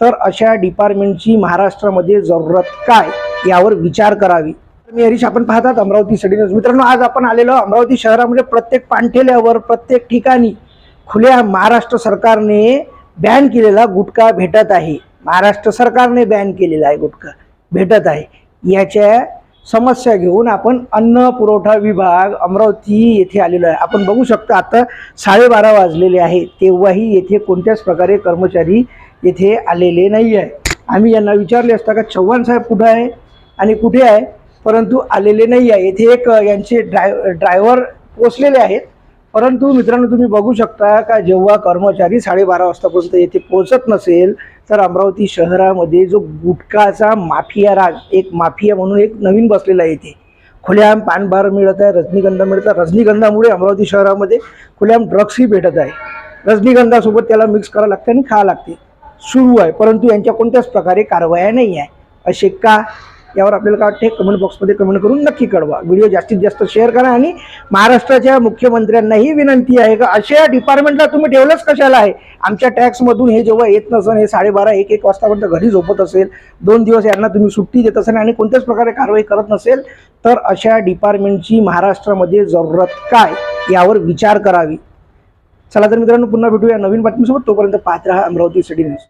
तर अशा डिपार्टमेंटची महाराष्ट्रामध्ये जरूरत काय यावर विचार करावी. मी हरीश आपण पाहतात अमरावती स्टडी न्यूज मित्रांनो आज आपण आलेलो अमरावती शहरामध्ये प्रत्येक पाणठेल्यावर प्रत्येक ठिकाणी खुल्या महाराष्ट्र सरकारने बॅन केलेला गुटखा भेटत आहे. महाराष्ट्र सरकारने बॅन केलेला आहे गुटखा भेटत आहे. याच्या समस्या घेऊन आपण अन्न पुरवठा विभाग अमरावती येथे आलेलो आहे. आपण बघू शकता आता साडेबारा वाजलेले आहे. तेव्हाही येथे कोणत्याच प्रकारे कर्मचारी येथे आलेले नाही आहे आम्ही यांना विचारले असता का चव्हाण साहेब कुठे आहे आणि कुठे आहे? परंतु आलेले नाही आहे येथे एक यांचे ड्राय ड्रायव्हर पोचलेले आहेत. परंतु मित्रांनो तुम्ही बघू शकता का जेव्हा कर्मचारी साडेबारा वाजतापर्यंत येथे पोहोचत नसेल तर अमरावती शहरामध्ये जो गुटखाचा माफिया राज एक माफिया म्हणून एक नवीन बसलेला आहे इथे. खुल्याम पानबार मिळत आहे रजनीगंधा मिळत आहे. रजनीगंधामुळे अमरावती शहरामध्ये खुल्याम ड्रग्सही भेटत आहे. रजनीगंधासोबत त्याला मिक्स करावं लागते आणि खावं लागते. सुरू आहे परंतु यांच्या कोणत्याच प्रकारे कारवाया नाही आहे. असे का? यावर आपल्याला काय वाटते कमेंट बॉक्समध्ये कमेंट करून नक्की कळवा. व्हिडिओ जास्तीत जास्त शेअर करा आणि महाराष्ट्राच्या मुख्यमंत्र्यांनाही विनंती आहे का? अशा डिपार्टमेंटला तुम्ही ठेवलंच कशाला आहे? आमच्या टॅक्समधून हे जेव्हा येत नसेल हे साडेबारा एक एक वाजतापर्यंत घरी झोपत असेल दोन दिवस यांना तुम्ही सुट्टी देत असेल आणि कोणत्याच प्रकारे कारवाई करत नसेल तर अशा डिपार्टमेंटची महाराष्ट्रामध्ये जरूरत काय यावर विचार करावी. चला तर मित्रांनो पुन्हा भेटूया नवीन बातमीसोबत. तोपर्यंत पाहत राहा अमरावती सिटी न्यूज